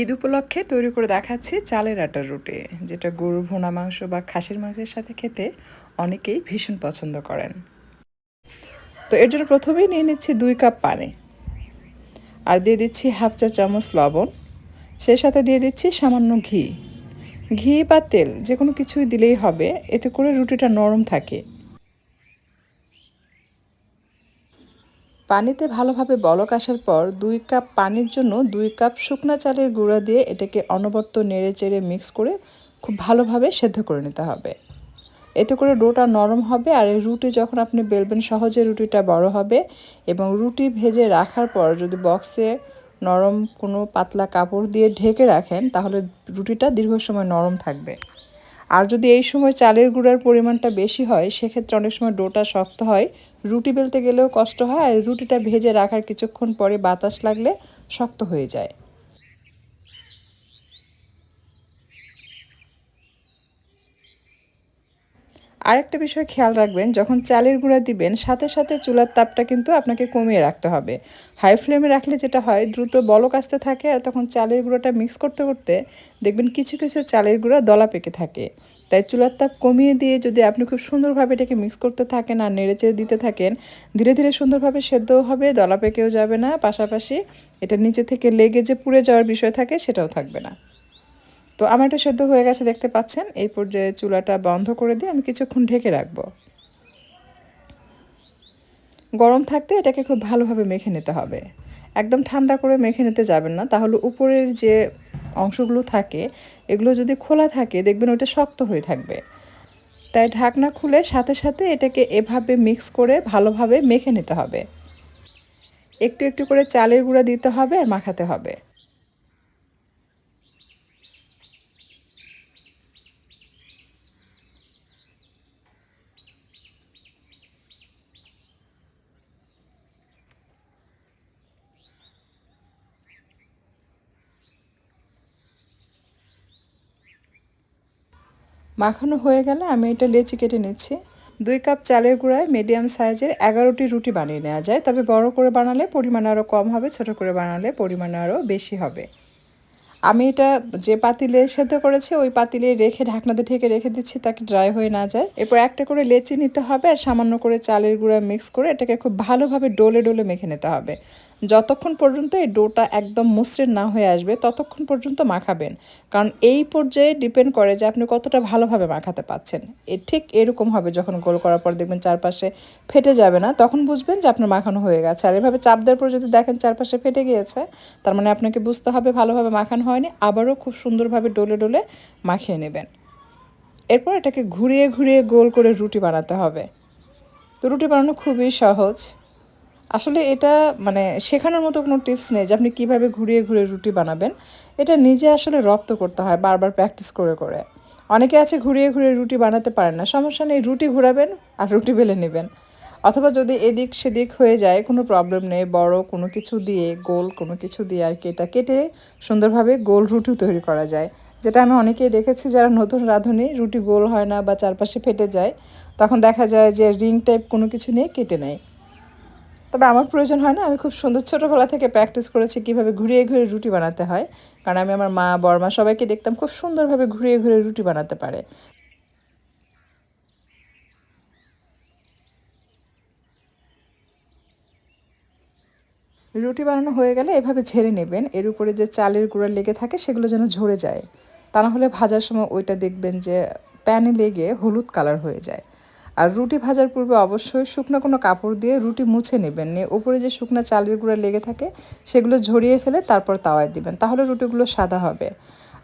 ঈদ উপলক্ষে তৈরি করে দেখাচ্ছি চালের আটার রুটি, যেটা গরু ভুনা মাংস বা খাসির মাংসের সাথে খেতে অনেকেই ভীষণ পছন্দ করেন। তো এর জন্য প্রথমেই নিয়ে নিচ্ছি দুই কাপ পানি, আর দিয়ে দিচ্ছি হাফ চা চামচ লবণ, সেই সাথে দিয়ে দিচ্ছি সামান্য ঘি। ঘি বা তেল যে কোনো কিছুই দিলেই হবে, এতে করে রুটিটা নরম থাকে। পানিতে ভালোভাবে বলক আসার পর দুই কাপ পানির জন্য দুই কাপ শুকনা চালের গুঁড়া দিয়ে এটাকে অনবর্ত নেড়ে চেড়ে মিক্স করে খুব ভালোভাবে সেদ্ধ করে নিতে হবে। এতে করে ডোটা নরম হবে আর এই রুটি যখন আপনি বেলবেন, সহজে রুটিটা বড় হবে এবং রুটি ভেজে রাখার পর যদি বক্সে নরম কোনো পাতলা কাপড় দিয়ে ঢেকে রাখেন, তাহলে রুটিটা দীর্ঘ সময় নরম থাকবে। আর যদি এই সময় চালের গুঁড়ার পরিমাণটা বেশি হয়, সেক্ষেত্রে অনেক সময় ডোটা শক্ত হয়। রুটি বেলতে গেলেও কষ্ট হয়, আর রুটিটা ভেজে রাখার কিছুক্ষণ পরে বাতাস লাগলে শক্ত হয়ে যায়। আরেকটা বিষয় খেয়াল রাখবেন, যখন চালের গুঁড়া দিবেন, সাথে সাথে চুলার তাপটা কিন্তু আপনাকে কমিয়ে রাখতে হবে। হাই ফ্লেমে রাখলে যেটা হয়, দ্রুত বলক আসতে থাকে আর তখন চালের গুঁড়োটা মিক্স করতে করতে দেখবেন কিছু কিছু চালের গুঁড়া দলা পেকে থাকে। তাই চুলার তাপ কমিয়ে দিয়ে যদি আপনি খুব সুন্দরভাবে এটাকে মিক্স করতে থাকেন আর নেড়েচেড়ে দিতে থাকেন, ধীরে ধীরে সুন্দরভাবে সেদ্ধও হবে, দলা পেকেও যাবে না। পাশাপাশি এটা নিচে থেকে লেগে যে পুড়ে যাওয়ার বিষয় থাকে, সেটাও থাকবে না। তো আমার এটা সেদ্ধ হয়ে গেছে, দেখতে পাচ্ছেন? এই পর্যায়ে চুলাটা বন্ধ করে দিয়ে আমি কিছুক্ষণ ঢেকে রাখব। গরম থাকতে এটাকে খুব ভালোভাবে মেখে নিতে হবে। একদম ঠান্ডা করে মেখে নিতে যাবেন না। তাহলে উপরের যে অংশগুলো থাকে, এগুলো যদি খোলা থাকে, দেখবেন ওটা শক্ত হয়ে থাকবে। তাই ঢাকনা খুলে সাথে সাথে এটাকে এভাবে মিক্স করে ভালোভাবে মেখে নিতে হবে। একটু একটু করে চালের গুঁড়া দিতে হবে আর মাখাতে হবে। মাখানো হয়ে গেলে আমি এটা লেচি কেটে নিচ্ছি। দুই কাপ চালের গুঁড়ায় মিডিয়াম সাইজের এগারোটি রুটি বানিয়ে নেওয়া যায়। তবে বড় করে বানালে পরিমাণ আরও কম হবে, ছোট করে বানালে পরিমাণ আরও বেশি হবে। আমি এটা যে পাতিলে সেদ্ধ করেছি, ওই পাতিলে রেখে ঢাকনাতে ঢেকে রেখে দিচ্ছি তাকে ড্রাই হয়ে না যায়। এরপর একটা করে লেচি নিতে হবে আর সামান্য করে চালের গুঁড়া মিক্স করে এটাকে খুব ভালোভাবে ডোলে ডোলে মেখে নিতে হবে। যতক্ষণ পর্যন্ত এই ডোটা একদম মসৃণ না হয়ে আসবে, ততক্ষণ পর্যন্ত মাখাবেন। কারণ এই পর্যায়ে ডিপেন্ড করে যে আপনি কতটা ভালোভাবে মাখাতে পাচ্ছেন। এ ঠিক এরকম হবে যখন গোল করার পর দেখবেন চারপাশে ফেটে যাবে না, তখন বুঝবেন যে আপনার মাখানো হয়ে গেছে। আর এভাবে চাপ দেওয়ার পর যদি দেখেন চারপাশে ফেটে গিয়েছে, তার মানে আপনাকে বুঝতে হবে ভালোভাবে মাখানো হয়নি, আবারও খুব সুন্দরভাবে ডলে ডলে মাখিয়ে নেবেন। এরপর এটাকে ঘুরিয়ে ঘুরিয়ে গোল করে রুটি বানাতে হবে। তো রুটি বানানো খুবই সহজ। আসলে এটা মানে শেখানোর মতো কোনো টিপস নেই যে আপনি কীভাবে ঘুরিয়ে ঘুরিয়ে রুটি বানাবেন। এটা নিজে আসলে রপ্ত করতে হয় বারবার প্র্যাকটিস করে করে। অনেকে আছে ঘুরিয়ে ঘুরিয়ে রুটি বানাতে পারেন না। সমস্যা নেই, রুটি ঘুরাবেন আর রুটি বেলে নেবেন। অথবা যদি এদিক সেদিক হয়ে যায়, কোনো প্রবলেম নেই, বড় কোনো কিছু দিয়ে, গোল কোনো কিছু দিয়ে আর কি এটা কেটে সুন্দরভাবে গোল রুটি তৈরি করা যায়। যেটা আমি অনেকেই দেখেছি যারা নতুন রাঁধুনি, রুটি গোল হয় না বা চারপাশে ফেটে যায়, তখন দেখা যায় যে রিং টাইপ কোনো কিছু নিয়ে কেটে নেয়। তবে আমার প্রয়োজন হয় না, আমি খুব সুন্দর ছোটোবেলা থেকে প্র্যাকটিস করেছি কীভাবে ঘুরিয়ে ঘুরিয়ে রুটি বানাতে হয়। কারণ আমি আমার মা বর্মা সবাইকে দেখতাম খুব সুন্দরভাবে ঘুরিয়ে ঘুরিয়ে রুটি বানাতে পারে। রুটি বানানো হয়ে গেলে এভাবে ঝেড়ে নেবেন, এর উপরে যে চালের গুঁড়া লেগে থাকে সেগুলো যেন ঝরে যায়। তা না হলে ভাজার সময় ওইটা দেখবেন যে প্যানে লেগে হলুদ কালার হয়ে যায়। আর রুটি ভাজার পূর্বে অবশ্যই শুকনো কোনো কাপড় দিয়ে রুটি মুছে নেবেন। নিয়ে উপরে যে শুকনো চালের গুঁড়া লেগে থাকে, সেগুলো ঝরিয়ে ফেলে তারপর তাওয়ায় দিবেন। তাহলে রুটিগুলো সাদা হবে।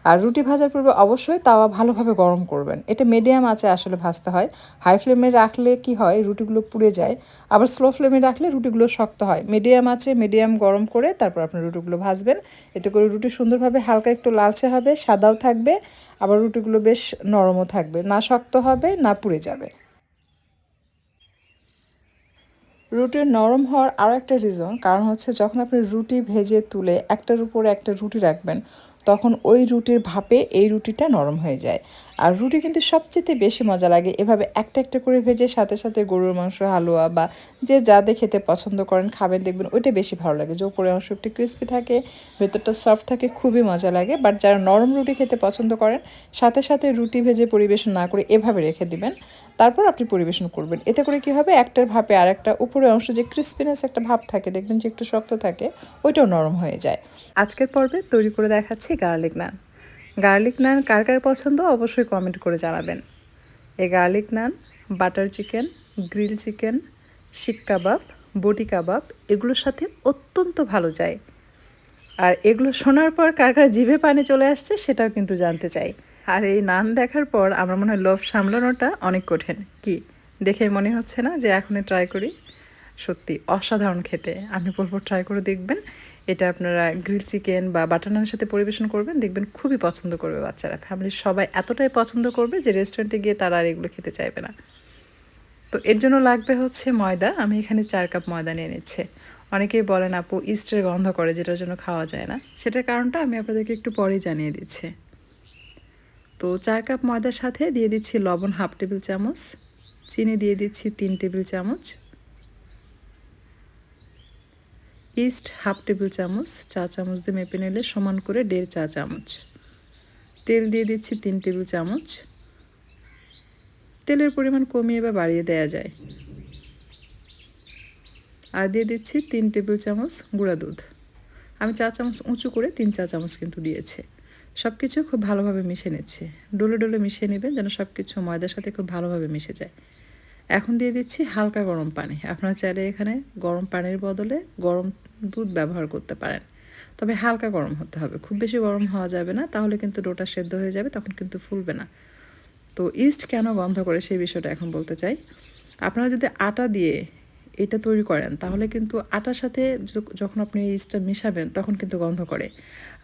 আর রুটি ভাজার পূর্বে অবশ্যই তাওয়া ভালোভাবে গরম করবেন। এটা মিডিয়াম আছে আসলে ভাজতে হয়। হাই ফ্লেমে রাখলে কি হয়? রুটিগুলো পুড়ে যায়। আবার স্লো ফ্লেমে রাখলে রুটিগুলো শক্ত হয়। মিডিয়াম আছে মিডিয়াম গরম করে তারপর আপনি রুটিগুলো ভাজবেন। এতে করে রুটি সুন্দরভাবে হালকা একটু লালচে হবে, সাদাও থাকবে। আবার রুটিগুলো বেশ নরমও থাকবে। না শক্ত হবে, না পুড়ে যাবে। রুটির নরম হওয়ার আরও একটা রিজন কারণ হচ্ছে যখন আপনি রুটি ভেজে তুলে একটার উপরে একটা রুটি রাখবেন, তখন ওই রুটির ভাপে এই রুটিটা নরম হয়ে যায়। আর রুটি কিন্তু সবচেয়ে বেশি মজা লাগে এভাবে একটা একটা করে ভেজে সাথে সাথে গরুর মাংস, হালুয়া বা যে যাদের খেতে পছন্দ করেন খাবেন, দেখবেন ওইটা বেশি ভালো লাগে। যে উপরে অংশ একটু ক্রিস্পি থাকে, ভেতরটা সফট থাকে, খুবই মজা লাগে। বাট যারা নরম রুটি খেতে পছন্দ করেন, সাথে সাথে রুটি ভেজে পরিবেশন না করে এভাবে রেখে দিবেন। তারপর আপনি পরিবেশন করবেন। এতে করে কি হবে? একটার ভাপে আর একটা উপরে অংশ যে ক্রিস্পিনেস একটা ভাব থাকে, দেখবেন যে একটু শক্ত থাকে, ওইটাও নরম হয়ে যায়। আজকের পর্বে তৈরি করে দেখাচ্ছি গার্লিক নান গার্লিক নান কার কার পছন্দ অবশ্যই কমেন্ট করে জানাবেন। এই garlic naan butter chicken grill chicken seekh kebab, বটি কাবাব, এগুলোর সাথে অত্যন্ত ভালো যায়। আর এগুলো শোনার পর কার কার জিভে পানি চলে আসছে সেটাও কিন্তু জানতে চাই। আর এই নান দেখার পর আমার মনে হয় লোভ সামলানোটা অনেক কঠিন। কি? দেখে মনে হচ্ছে না যে এখনই ট্রাই করি? সত্যি অসাধারণ খেতে। আমি বলব ট্রাই করে দেখবেন। এটা আপনারা গ্রিল চিকেন বা বাটার নানের সাথে পরিবেশন করবেন, দেখবেন খুবই পছন্দ করবে বাচ্চারা। ফ্যামিলির সবাই এতটাই পছন্দ করবে যে রেস্টুরেন্টে গিয়ে তারা আর এগুলো খেতে চাইবে না। তো এর জন্য লাগবে হচ্ছে ময়দা। আমি এখানে চার কাপ ময়দা নিয়ে নিচ্ছে। অনেকেই বলেন, আপু ইস্টের গন্ধ করে, যেটার জন্য খাওয়া যায় না। সেটার কারণটা আমি আপনাদেরকে একটু পরেই জানিয়ে দিচ্ছি। তো চার কাপ ময়দার সাথে দিয়ে দিচ্ছি লবণ হাফ টেবিল চামচ, চিনি দিয়ে দিচ্ছি তিন টেবিল চামচ, ইস্ট হাফ টেবিল চামচ, চা চামচ দিয়ে মেপে নিলে সমান করে দেড় চা চামচ, তেল দিয়ে দিচ্ছি তিন টেবিল চামচ। তেলের পরিমাণ কমিয়ে বা বাড়িয়ে দেওয়া যায়। আর দিয়ে দিচ্ছি তিন টেবিল চামচ গুঁড়া দুধ। আমি চা চামচ উঁচু করে তিন চা চামচ কিন্তু দিয়েছে। সব কিছু খুব ভালোভাবে মিশে নিচ্ছে। ডলে ডলে মিশিয়ে নেবেন যেন সব কিছু ময়দার সাথে খুব ভালোভাবে মিশে যায়। এখন দিয়ে দিচ্ছি হালকা গরম পানি। আপনারা চাইলে এখানে গরম পানির বদলে গরম দুধ ব্যবহার করতে পারেন। তবে হালকা গরম হতে হবে। খুব বেশি গরম হওয়া যাবে না, তাহলে কিন্তু ডোটা সেদ্ধ হয়ে যাবে, তখন কিন্তু ফুলবে না। তো ইস্ট কেন গন্ধ করে, সেই বিষয়টা এখন বলতে চাই। আপনারা যদি আটা দিয়ে এটা তৈরি করেন, তাহলে কিন্তু আটার সাথে যখন আপনি ইস্টটা মিশাবেন তখন কিন্তু গন্ধ করে।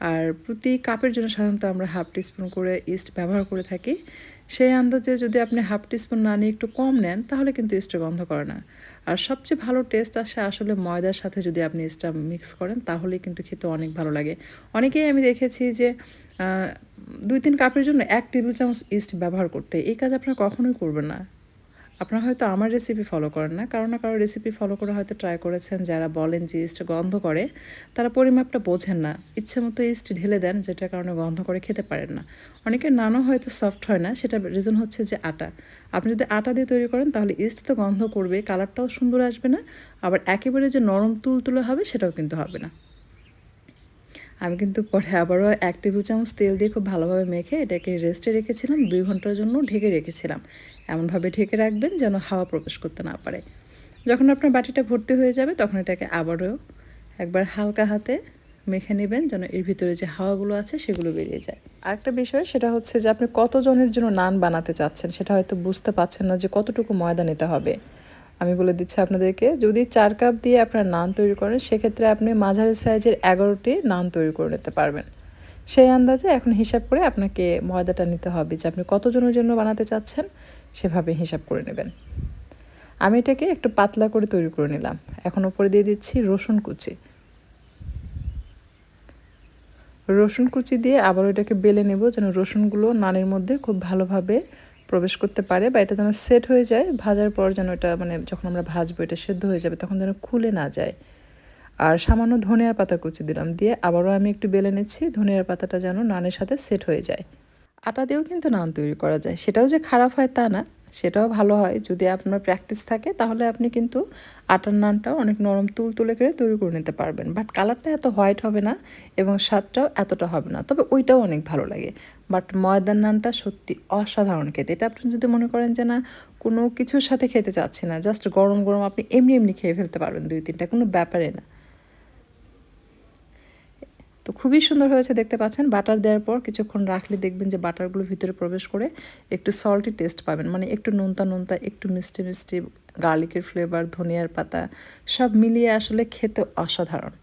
আর প্রতি কাপের জন্য সাধারণত আমরা হাফ টিস্পুন করে ইস্ট ব্যবহার করে থাকি। সেই আন্দাজে যদি আপনি হাফ টিস্পুন না নিয়ে একটু কম নেন, তাহলে কিন্তু ইস্টটা গন্ধ করে না। আর সবচেয়ে ভালো টেস্ট আসে আসলে ময়দার সাথে যদি আপনি ইস্টটা মিক্স করেন, তাহলেই কিন্তু খেতে অনেক ভালো লাগে। অনেকেই আমি দেখেছি যে দুই তিন কাপের জন্য এক টেবিল চামচ ইস্ট ব্যবহার করতে। এই কাজ আপনারা কখনোই করবেন না। আপনারা হয়তো আমার রেসিপি ফলো করেন না। কারও না কারও রেসিপি ফলো করে হয়তো ট্রাই করেছেন, যারা বলেন যে ইস্ট গন্ধ করে, তারা পরিমাপটা বোঝেন না। ইচ্ছে মতো ইস্ট ঢেলে দেন, যেটার কারণে গন্ধ করে খেতে পারেন না। অনেকের নানও হয়তো সফট হয় না সেটা রিজন হচ্ছে যে আটা। আপনি যদি আটা দিয়ে তৈরি করেন, তাহলে ইস্ট তো গন্ধ করবে কালারটাও সুন্দর আসবে না, আবার একেবারে যে নরম তুল তুলে হবে, সেটাও কিন্তু হবে না। আমি কিন্তু পরে আবারও এক টেবিল চামচ তেল দিয়ে খুব ভালোভাবে মেখে এটাকে রেস্টে রেখেছিলাম, দুই ঘণ্টার জন্য ঢেকে রেখেছিলাম। এমনভাবে ঢেকে রাখবেন যেন হাওয়া প্রবেশ করতে না পারে। যখন আপনার বাটিটা ভর্তি হয়ে যাবে, তখন এটাকে আবারও একবার হালকা হাতে মেখে নেবেন যেন এর ভিতরে যে হাওয়াগুলো আছে সেগুলো বেরিয়ে যায়। আরেকটা বিষয় সেটা হচ্ছে যে আপনি কতজনের জন্য নান বানাতে চাচ্ছেন সেটা হয়তো বুঝতে পারছেন না যে কতটুকু ময়দা নিতে হবে। আমি বলে দিচ্ছি আপনাদেরকে, যদি চার কাপ দিয়ে আপনার নান তৈরি করেন, সেক্ষেত্রে আপনি মাঝারি সাইজের এগারোটি নান তৈরি করে নিতে পারবেন। সেই আন্দাজে এখন হিসাব করে আপনাকে ময়দাটা নিতে হবে যে আপনি কতজনের জন্য বানাতে চাচ্ছেন, সেভাবে হিসাব করে নেবেন। আমি এটাকে একটু পাতলা করে তৈরি করে নিলাম। এখন উপরে দিয়ে দিচ্ছি রসুন কুচি। রসুন কুচি দিয়ে আবার ওইটাকে বেলে নেব যেন রসুনগুলো নানের মধ্যে খুব ভালোভাবে প্রবেশ করতে পারে বা এটা যেন সেট হয়ে যায়, ভাজার পর যেন এটা মানে যখন আমরা ভাজবো এটা সেদ্ধ হয়ে যাবে তখন যেন খুলে না যায়। আর সামান্য ধনিয়ার পাতা কুচি দিলাম দিয়ে আবারও আমি একটু বেলে নিচ্ছি, ধনিয়ার পাতাটা যেন নানের সাথে সেট হয়ে যায়। আটা দিয়েও কিন্তু নান তৈরি করা যায়, সেটাও যে খারাপ হয় তা না, সেটাও ভালো হয়। যদি আপনার প্র্যাকটিস থাকে তাহলে আপনি কিন্তু আটার নানটাও অনেক নরম তুল তুলে করে তৈরি করে নিতে পারবেন। বাট কালারটা এত হোয়াইট হবে না এবং স্বাদটাও এতটা হবে না, তবে ওইটাও অনেক ভালো লাগে। বাট ময়দার নানটা সত্যি অসাধারণ খেতে। এটা আপনি যদি মনে করেন যে না, কোনো কিছুর সাথে খেতে চাচ্ছি না জাস্ট গরম গরম আপনি এমনি এমনি খেয়ে ফেলতে পারবেন দুই, তিনটা, কোনো ব্যাপারে না। তো খুবই সুন্দর হয়েছে দেখতে পাচ্ছেন। বাটার দেওয়ার পর কিছুক্ষণ রাখলে দেখবেন যে বাটারগুলো ভিতরে প্রবেশ করে একটু সল্টি টেস্ট পাবেন। মানে একটু নোনতা নোনতা, একটু মিষ্টি মিষ্টি গার্লিকের ফ্লেভার ধনিয়ার পাতা, সব মিলিয়ে আসলে খেতে অসাধারণ।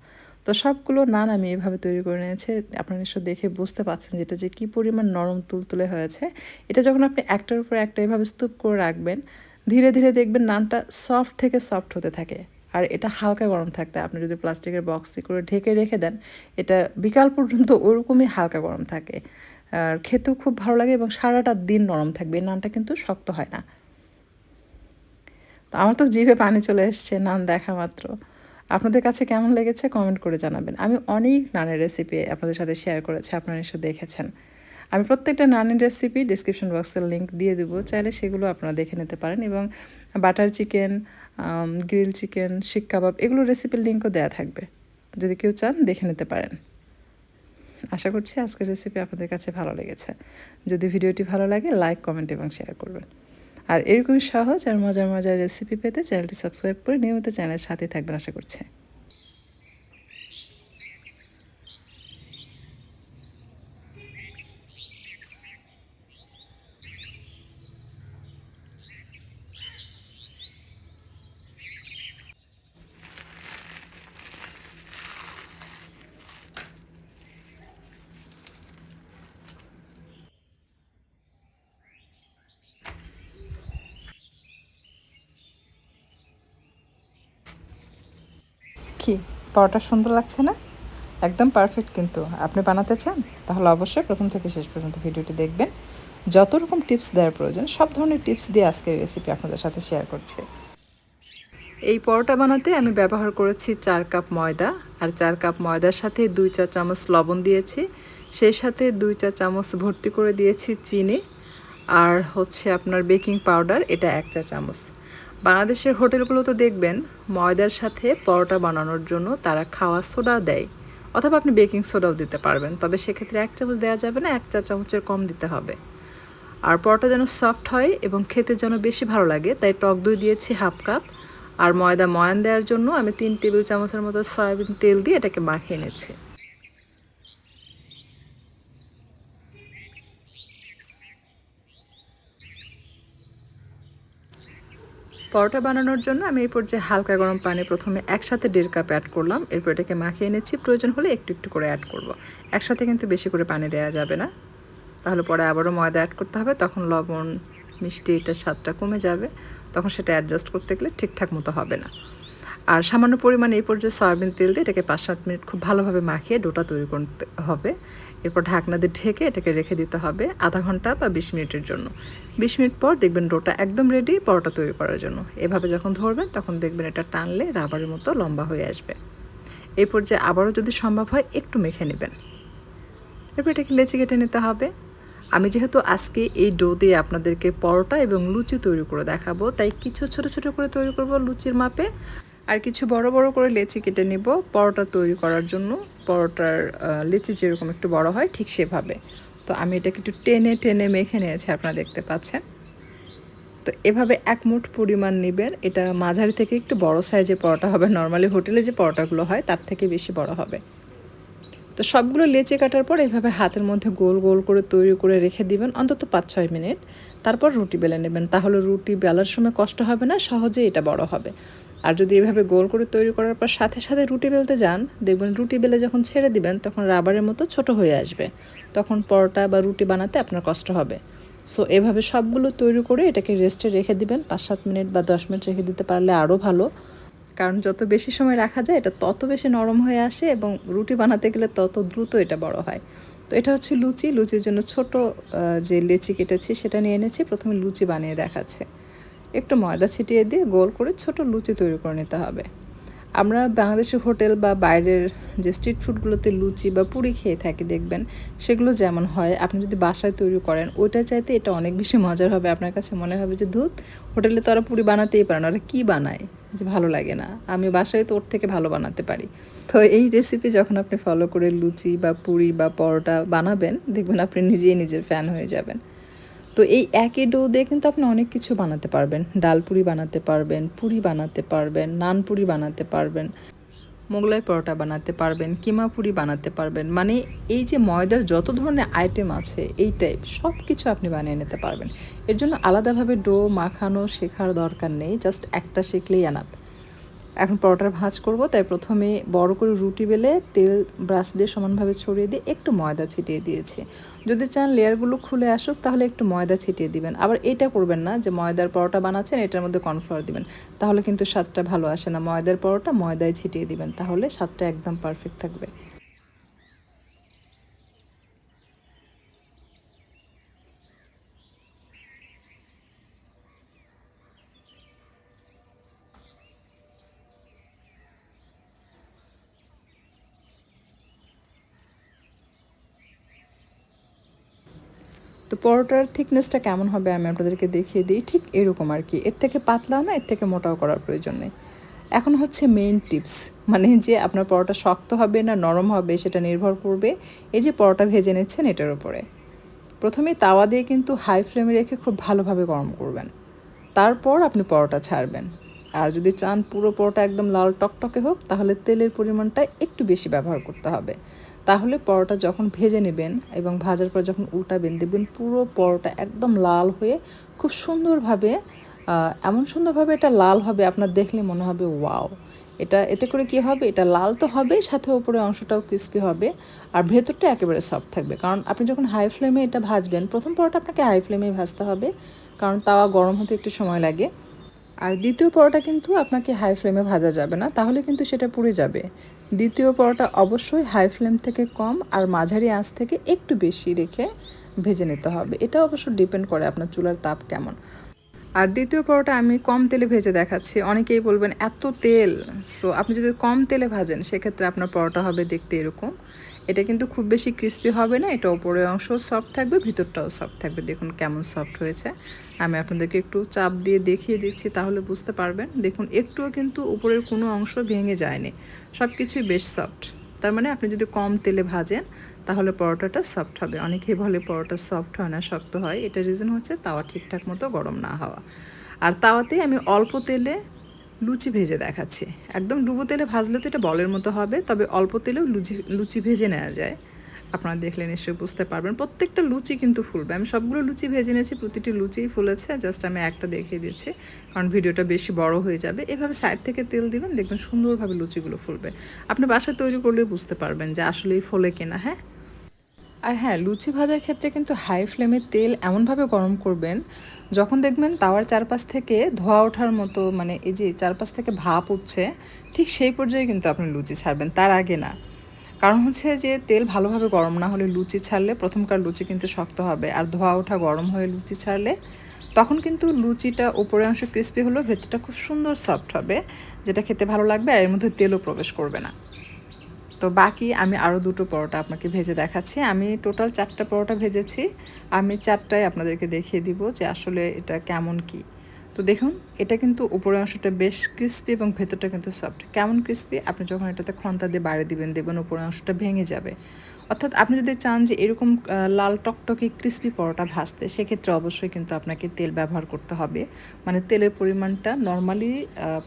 তো সবগুলো নান আমি এভাবে তৈরি করে নিয়েছি। আপনারা নিশ্চয় দেখে বুঝতে পারছেন যেটা যে কী পরিমাণ নরম তুলতুলে হয়েছে। এটা যখন আপনি একটার উপর একটা এভাবে স্তূপ করে রাখবেন, ধীরে ধীরে দেখবেন নানটা সফট থেকে সফট হতে থাকে। আর এটা হালকা গরম থাকতে, আপনি যদি প্লাস্টিকের বক্সে করে ঢেকে রেখে দেন, এটা বিকাল পর্যন্ত ওরকমই হালকা গরম থাকে। আর খেতেও খুব ভালো লাগে এবং সারাটা দিন নরম থাকবে। এই নানটা কিন্তু শক্ত হয় না। তো আমার তো জিভে পানি চলে এসছে নান দেখা মাত্র। আপনাদের কাছে কেমন লেগেছে কমেন্ট করে জানাবেন। আমি অনেক নানের রেসিপি আপনাদের সাথে শেয়ার করেছি, আপনারা এসে দেখেছেন। আমি প্রত্যেকটা নানের রেসিপি ডিসক্রিপশন বক্সের লিঙ্ক দিয়ে দেবো, চাইলে সেগুলো আপনারা দেখে নিতে পারেন এবং butter chicken grill chicken seekh কাবাব এগুলো রেসিপির লিঙ্কও দেওয়া থাকবে। যদি কেউ চান, দেখে নিতে পারেন। আশা করছি আজকের রেসিপি আপনাদের কাছে ভালো লেগেছে। যদি ভিডিওটি ভালো লাগে লাইক কমেন্ট এবং শেয়ার করবেন। আর এরকমই সহজ আর মজার মজার রেসিপি পেতে চ্যানেলটি সাবস্ক্রাইব করে নিয়মিত চ্যানেলের সাথেই থাকবেন, আশা করছি। কি? পরোটা সুন্দর লাগছে না? একদম পারফেক্ট কিন্তু। আপনি বানাতে চান, তাহলে অবশ্যই প্রথম থেকে শেষ পর্যন্ত ভিডিওটি দেখবেন। যত রকম টিপস দেওয়ার প্রয়োজন, সব ধরনের টিপস দিয়ে আজকের রেসিপি আপনাদের সাথে শেয়ার করছি। এই পরোটা বানাতে আমি ব্যবহার করেছি চার কাপ ময়দা, আর চার কাপ ময়দার সাথে দুই চা চামচ লবণ দিয়েছি। সেই সাথে দুই চা চামচ ভর্তি করে দিয়েছি চিনি, আর হচ্ছে আপনার বেকিং পাউডার এটা এক চা চামচ। বাংলাদেশের হোটেলগুলো তো দেখবেন, ময়দার সাথে পরোটা বানানোর জন্য তারা খাওয়া সোডা দেয়, অথবা আপনি বেকিং সোডাও দিতে পারবেন, তবে সেক্ষেত্রে এক চামচ দেওয়া যাবে না, এক চা চামচের কম দিতে হবে। আর পরোটা যেন সফট হয় এবং খেতে যেন বেশি ভালো লাগে, তাই টক দই দিয়েছি হাফ কাপ, আর ময়দা ময়ান দেওয়ার জন্য আমি তিন টেবিল চামচের মতো সয়াবিন তেল দিয়ে এটাকে মাখিয়ে নিচ্ছি। পরোটা বানানোর জন্য আমি এই পর্যায়ে হালকা গরম পানি প্রথমে একসাথে দেড় কাপ অ্যাড করলাম। এরপর এটাকে মাখিয়ে নিচ্ছি। প্রয়োজন হলে একটু একটু করে অ্যাড করব। একসাথে কিন্তু বেশি করে পানি দেওয়া যাবে না। তাহলে পরে আবারও ময়দা অ্যাড করতে হবে। তখন লবণ, মিষ্টি এটার স্বাদটা কমে যাবে। তখন সেটা অ্যাডজাস্ট করতে গেলে ঠিকঠাক মতো হবে না। আর সামান্য পরিমাণে এই পর্যায়ে সয়াবিন তেল দিয়ে এটাকে পাঁচ সাত মিনিট খুব ভালোভাবে মাখিয়ে ডোটা তৈরি করতে হবে। এরপর ঢাকনা দিয়ে ঢেকে এটাকে রেখে দিতে হবে আধা ঘণ্টা বা বিশ মিনিটের জন্য। বিশ মিনিট পর দেখবেন ডোটা একদম রেডি পরোটা তৈরি করার জন্য। এভাবে যখন ধরবেন তখন দেখবেন এটা টানলে রাবারের মতো লম্বা হয়ে আসবে। এই পর্যায়ে আবারও যদি সম্ভব হয় একটু মেখে নেবেন। এরপর এটাকে লেচি কেটে নিতে হবে। আমি যেহেতু আজকে এই ডো দিয়ে আপনাদেরকে পরোটা এবং লুচি তৈরি করে দেখাবো, তাই কিছু ছোট ছোট করে তৈরি করব লুচির মাপে। আর কিছু বড় বড় করে লেচি কেটে নিব। পরোটা তৈরি করার জন্য পরোটার লেচি যেরকম একটু বড় হয় ঠিক সেভাবে। তো আমি এটাকে একটু টেনে টেনে মেখে নিয়েছি, আপনারা দেখতে পাচ্ছেন। তো এভাবে এক মুঠ পরিমাণ নেবেন। এটা মাঝারি থেকে একটু বড় সাইজে পরোটা হবে। নর্মালি হোটেলে যে পরোটাগুলো হয় তার থেকে বেশি বড় হবে। তো সবগুলো লেচে কাটার পর এভাবে হাতের মধ্যে গোল গোল করে তৈরি করে রেখে দিবেন, অন্তত পাঁচ ছয় মিনিট। তারপর রুটি বেলে নেবেন। তাহলে রুটি বেলার সময় কষ্ট হবে না সহজে এটা বড় হবে। আর যদি এভাবে গোল করে তৈরি করার পর সাথে সাথে রুটি বেলতে যান, দেখবেন রুটি বেলে যখন ছেড়ে দিবেন, তখন রাবারের মতো ছোট হয়ে আসবে। তখন পরোটা বা রুটি বানাতে আপনার কষ্ট হবে। সো এভাবে সবগুলো তৈরি করে এটাকে রেস্টে রেখে দিবেন। পাঁচ সাত মিনিট বা দশ মিনিট রেখে দিতে পারলে আরও ভালো। কারণ যত বেশি সময় রাখা যায়, এটা তত বেশি নরম হয়ে আসে এবং রুটি বানাতে গেলে তত দ্রুত এটা বড় হয়। তো এটা হচ্ছে লুচি। লুচির জন্য ছোট যে লেচি কেটেছি, সেটা নিয়ে এনেছি। প্রথমে লুচি বানিয়ে দেখাচ্ছে। একটু ময়দা ছিটিয়ে দিয়ে গোল করে ছোট লুচি তৈরি করে নিতে হবে। আমরা বাংলাদেশের হোটেল বা বাইরের যে স্ট্রিট ফুডগুলোতে লুচি বা পুরি খেয়ে থাকি, দেখবেন সেগুলো যেমন হয়, আপনি যদি বাসায় তৈরি করেন, ওইটা চাইতে এটা অনেক বেশি মজার হবে। আপনার কাছে মনে হবে যে, ধুত, হোটেলে তো ওরা পুরি বানাতেই পারে না, ওরা কী বানায়? যে, ভালো লাগে না আমি বাসায় তো ওর থেকে ভালো বানাতে পারি। তো এই রেসিপি যখন আপনি ফলো করে লুচি বা পুরি বা পরোটা বানাবেন, দেখবেন আপনি নিজেই নিজের ফ্যান হয়ে যাবেন। তো এই একই ডো দিয়ে কিন্তু আপনি অনেক কিছু বানাতে পারবেন। ডাল পুরি বানাতে পারবেন, পুরি বানাতে পারবেন, নান পুরি বানাতে পারবেন, মোগলাই পরোটা বানাতে পারবেন, কিমা পুরি বানাতে পারবেন। মানে এই যে ময়দার যত ধরনের আইটেম আছে, এই টাইপ সব কিছু আপনি বানিয়ে নিতে পারবেন। এর জন্য আলাদাভাবে ডো মাখানো শেখার দরকার নেই জাস্ট একটা শিখলেই আনাপ এখন পরোটার ভাঁজ করব, তাই প্রথমে বড় করে রুটি বেলে তেল ব্রাশ দিয়ে সমানভাবে ছড়িয়ে দিয়ে একটু ময়দা ছিটিয়ে দিয়েছি। যদি চান লেয়ারগুলো খুলে আসুক, তাহলে একটু ময়দা ছিটিয়ে দিবেন। আবার এটা করবেন না যে ময়দার পরোটা বানাচ্ছেন, এটার মধ্যে কর্নফ্লাওয়ার দিবেন। তাহলে কিন্তু স্বাদটা ভালো আসে না। ময়দার পরোটা ময়দায় ছিটিয়ে দিবেন, তাহলে স্বাদটা একদম পারফেক্ট থাকবে। পরোটার থিকনেসটা কেমন হবে আমি আপনাদেরকে দেখিয়ে দিই। ঠিক এরকম আর কি। এর থেকে পাতলাও না, এর থেকে মোটাও করার প্রয়োজন নেই। এখন হচ্ছে মেইন টিপস মানে যে আপনার পরোটা শক্ত হবে না নরম হবে সেটা নির্ভর করবে এই যে পরোটা ভেজে নিচ্ছেন এটার উপরে। প্রথমে তাওয়া দিয়ে কিন্তু হাই ফ্লেমে রেখে খুব ভালোভাবে গরম করবেন। তারপর আপনি পরোটা ছাড়বেন। আর যদি চান পুরো পরোটা একদম লাল টকটকে হোক, তাহলে তেলের পরিমাণটা একটু বেশি ব্যবহার করতে হবে। তাহলে পরোটা যখন ভেজে নেবেন এবং ভাজার পর যখন উল্টাবেন, দেখবেন পুরো পরোটা একদম লাল হয়ে খুব সুন্দরভাবে এমন সুন্দরভাবে এটা লাল হবে, আপনার দেখলে মনে হবে, ওয়াও! এটা এতে করে কি হবে? এটা লাল তো হবে, সাথে উপরে অংশটাও ক্রিস্পি হবে আর ভেতরটা একেবারে সফট থাকবে। কারণ আপনি যখন হাই ফ্লেমে এটা ভাজবেন, প্রথম পরোটা আপনাকে হাই ফ্লেমেই ভাজতে হবে, কারণ তাওয়া গরম হতে একটু সময় লাগে। আর দ্বিতীয় পরোটা কিন্তু আপনাকে হাই ফ্লেমে ভাজা যাবে না, তাহলে কিন্তু সেটা পুড়ে যাবে। দ্বিতীয় পরোটা অবশ্যই হাই ফ্লেম থেকে কম আর মাঝারি আঁচ থেকে একটু বেশি রেখে ভেজে নিতে হবে। এটা অবশ্য ডিপেন্ড করে আপনার চুলার তাপ কেমন। আর দ্বিতীয় পরোটা আমি কম তেলে ভেজে দেখাচ্ছি। অনেকেই বলবেন, এত তেল। সো আপনি যদি কম তেলে ভাজেন, সেক্ষেত্রে আপনার পরোটা হবে দেখতে এরকম। এটা কিন্তু খুব বেশি ক্রিস্পি হবে না, এটা ওপরের অংশও সফট থাকবে, ভিতরটাও সফট থাকবে। দেখুন কেমন সফট হয়েছে। আমি আপনাদেরকে একটু চাপ দিয়ে দেখিয়ে দিচ্ছি তাহলে বুঝতে পারবেন। দেখুন, একটুও কিন্তু উপরের কোনো অংশ ভেঙে যায়নি। সব কিছুই বেশ সফট তার মানে আপনি যদি কম তেলে ভাজেন, তাহলে পরোটাটা সফট হবে। অনেকেই বলে পরোটা সফট হয় না, শক্ত হয়। এটা রিজন হচ্ছে তাওয়া ঠিকঠাক মতো গরম না হওয়া। আর তাওয়াতে আমি অল্প তেলে লুচি ভেজে দেখাচ্ছি। একদম ডুবো তেলে ভাজলে তো এটা বলের মতো হবে, তবে অল্প তেলেও লুচি লুচি ভেজে নেওয়া যায়। আপনারা দেখলে নিশ্চয়ই বুঝতে পারবেন, প্রত্যেকটা লুচি কিন্তু ফুলবে। আমি সবগুলো লুচি ভেজে নিয়েছি, প্রতিটি লুচিই ফুলেছে, জাস্ট আমি একটা দেখিয়ে দিচ্ছি, কারণ ভিডিওটা বেশি বড় হয়ে যাবে। এভাবে সাইড থেকে তেল দিবেন, দেখবেন সুন্দরভাবে লুচিগুলো ফুলবে। আপনি বাসায় তৈরি করলে বুঝতে পারবেন যে আসলেই ফলে কিনা হ্যাঁ? আর হ্যাঁ লুচি ভাজার ক্ষেত্রে কিন্তু হাই ফ্লেমে তেল এমনভাবে গরম করবেন, যখন দেখবেন তাওয়ার চারপাশ থেকে ধোয়া ওঠার মতো মানে এই যে চারপাশ থেকে ভাপ উঠছে, ঠিক সেই পর্যায়ে কিন্তু আপনি লুচি ছাড়বেন, তার আগে না। কারণ হচ্ছে যে তেল ভালোভাবে গরম না হলে লুচি ছাড়লে প্রথমকার লুচি কিন্তু শক্ত হবে, আর ধোয়া ওঠা গরম হয়ে লুচি ছাড়লে তখন কিন্তু লুচিটা উপরের অংশ ক্রিস্পি হলেও ভেতরটা খুব সুন্দর সফট হবে, যেটা খেতে ভালো লাগবে আর এর মধ্যে তেলও প্রবেশ করবে না। তো বাকি আমি আরও দুটো পরোটা আপনাকে ভেজে দেখাচ্ছি। আমি টোটাল চারটা পরোটা ভেজেছি। আমি চারটায় আপনাদেরকে দেখিয়ে দিব যে আসলে এটা কেমন কি। তো দেখুন, এটা কিন্তু উপরের অংশটা বেশ ক্রিস্পি এবং ভেতরটা কিন্তু সফট কেমন ক্রিস্পি আপনি যখন এটাতে খন্তা দিয়ে বাড়ি দিবেন দেবেন উপরের অংশটা ভেঙে যাবে। অর্থাৎ আপনি যদি চান যে এরকম লাল টকটকে ক্রিস্পি পরোটা ভাজতে, সেক্ষেত্রে অবশ্যই কিন্তু আপনাকে তেল ব্যবহার করতে হবে। মানে তেলের পরিমাণটা নর্মালি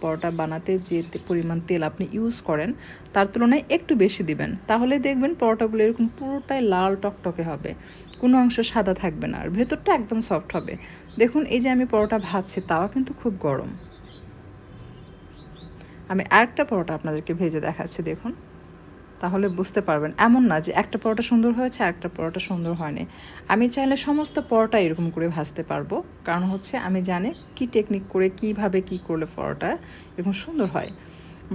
পরোটা বানাতে যে পরিমাণ তেল আপনি ইউজ করেন, তার তুলনায় একটু বেশি দিবেন। তাহলে দেখবেন পরোটাগুলো এরকম পুরোটাই লাল টকটকে হবে। কোনো অংশ সাদা থাকবে না, আর ভেতরটা একদম সফট হবে। দেখুন, এই যে আমি পরোটা ভাজছি, তাও কিন্তু খুব গরম। আমি আরেকটা পরোটা আপনাদেরকে ভেজে দেখাচ্ছি, দেখুন। তাহলে বুঝতে পারবেন। এমন না যে একটা পরোটা সুন্দর হয়েছে একটা পরোটা সুন্দর হয়নি। আমি চাইলে সমস্ত পরোটা এরকম করে ভাজতে পারব। কারণ হচ্ছে আমি জানি কি টেকনিক করে, কীভাবে কি করলে পরোটা এরকম সুন্দর হয়।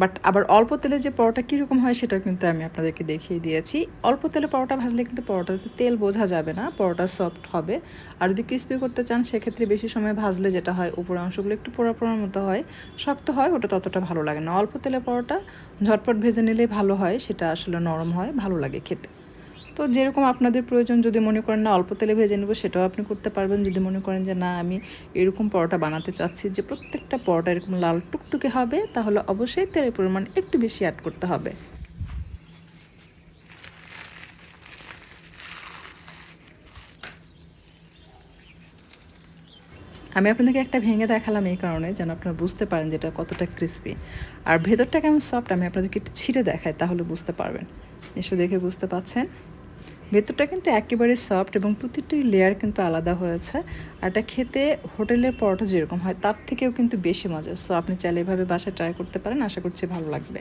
বাট আবার অল্প তেলে যে পরোটা কীরকম হয় সেটা কিন্তু আমি আপনাদেরকে দেখিয়ে দিয়েছি। অল্প তেলে পরোটা ভাজলে কিন্তু পরোটাতে তেল বোঝা যাবে না, পরোটা সফট হবে। আর যদি ক্রিস্পি করতে চান, সেক্ষেত্রে বেশি সময় ভাজলে যেটা হয়, উপরের অংশগুলো একটু পোড়া পোড়ার মতো হয়, শক্ত হয়, ওটা ততটা ভালো লাগে না। অল্প তেলে পরোটা ঝটপট ভেজে নিলেই ভালো হয়, সেটা আসলে নরম হয়, ভালো লাগে খেতে। তো যেরকম আপনাদের প্রয়োজন, যদি মনে করেন, না, অল্প তেলে ভেজে নেব সেটাও আপনি করতে পারবেন। যদি মনে করেন যে, না, আমি এরকম পরোটা বানাতে চাচ্ছি যে, প্রত্যেকটা পরোটা এরকম লাল টুকটুকে হবে তাহলে অবশ্যই তেলের পরিমাণ একটু বেশি অ্যাড করতে হবে। আমি আপনাদেরকে একটা ভেঙে দেখালাম এই কারণে, যেন আপনারা বুঝতে পারেন যেটা কতটা ক্রিস্পি আর ভেতরটা কেমন সফট আমি আপনাদেরকে একটু ছিঁড়ে দেখাই, তাহলে বুঝতে পারবেন। নিশ্চয় দেখে বুঝতে পাচ্ছেন? ভেতরটা কিন্তু একেবারে সফট এবং প্রতিটি লেয়ার কিন্তু আলাদা হয়েছে। আর এটা খেতে হোটেলের পরোটা যেরকম হয়, তার থেকেও কিন্তু বেশি মজা সো আপনি চাইলে এভাবে বাসায় ট্রাই করতে পারেন, আশা করছি ভালো লাগবে।